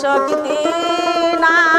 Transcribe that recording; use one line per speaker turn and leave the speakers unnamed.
শক্তি না